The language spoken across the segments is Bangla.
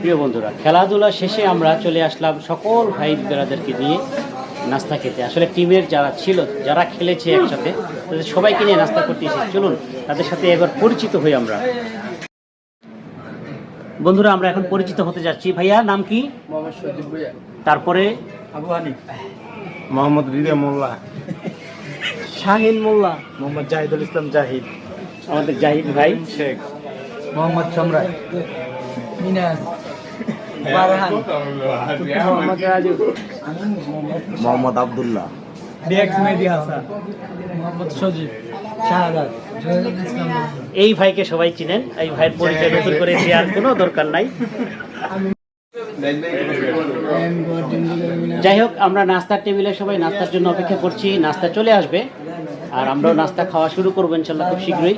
প্রিয় বন্ধুরা খেলাধুলা শেষে আমরা চলে আসলাম সকল ভাই বেড়াদেরকে নিয়ে নাস্তা খেতে। আসলে টিমের যারা ছিল যারা খেলেছে একসাথে তাদের সবাইকে নিয়ে নাস্তা করতে এসেছি। চলুন তাদের সাথে একবার পরিচিত হই আমরা। বন্ধুরা আমরা এখন পরিচিত হতে যাচ্ছি। ভাইয়া নাম কি? মোহাম্মদ সজিব ভুইয়া। তারপরে? আবু হানিফ। মোহাম্মদ রিদা মোল্লা। শাহিন মোল্লা। মোহাম্মদ জাহিদুল ইসলাম জাহিদ। আমাদের জাহিদ ভাই। শেখ। মোহাম্মদ সম্রাট মোহাম্মদ রাজু মোহাম্মদ আবদুল্লাহ। ডিএক্স মেহেদি হাসান মোহাম্মদ সজিব শাহাদাত। এই ভাইকে সবাই চিনেন এই ভাইয়ের পরিচয় নতুন করে দেওয়ার কোনো দরকার নাই। যাই হোক আমরা নাস্তার টেবিলে সবাই নাস্তার জন্য অপেক্ষা করছি নাস্তা চলে আসবে। আর আমরাও নাস্তা খাওয়া শুরু করব ইনশাল্লাহ খুব শীঘ্রই।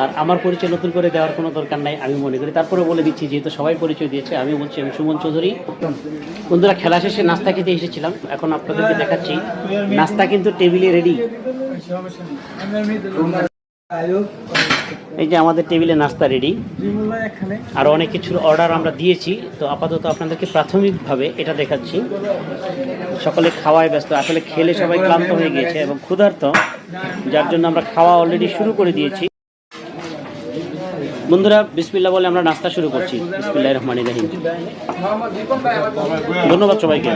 আর আমার পরিচয় নতুন করে দেওয়ার কোনো দরকার নাই, আমি মনে করি। তারপরে বলে দিচ্ছি, যেহেতু সবাই পরিচয় দিয়েছে, আমি বলছি, আমি সুমন চৌধুরী। বন্ধুরা, খেলা শেষে নাস্তা খেতে এসেছিলাম, এখন আপনাদেরকে দেখাচ্ছি। নাস্তা কিন্তু টেবিলে রেডি এই যে আমাদের টেবিলে নাস্তা রেডি আরও অনেক কিছুর অর্ডার আমরা দিয়েছি, তো আপাতত আপনাদেরকে প্রাথমিকভাবে এটা দেখাচ্ছি। সকলে খাওয়ায় ব্যস্ত, আসলে খেলে সবাই ক্লান্ত হয়ে গিয়েছে এবং ক্ষুধার্ত। যার জন্য আমরা খাওয়া অলরেডি শুরু করে দিয়েছি। বন্ধুরা বিসমিল্লা বলে আমরা নাস্তা শুরু করছি। বিসমিল্লাহ রহমান রহিম। ধন্যবাদ সবাইকে।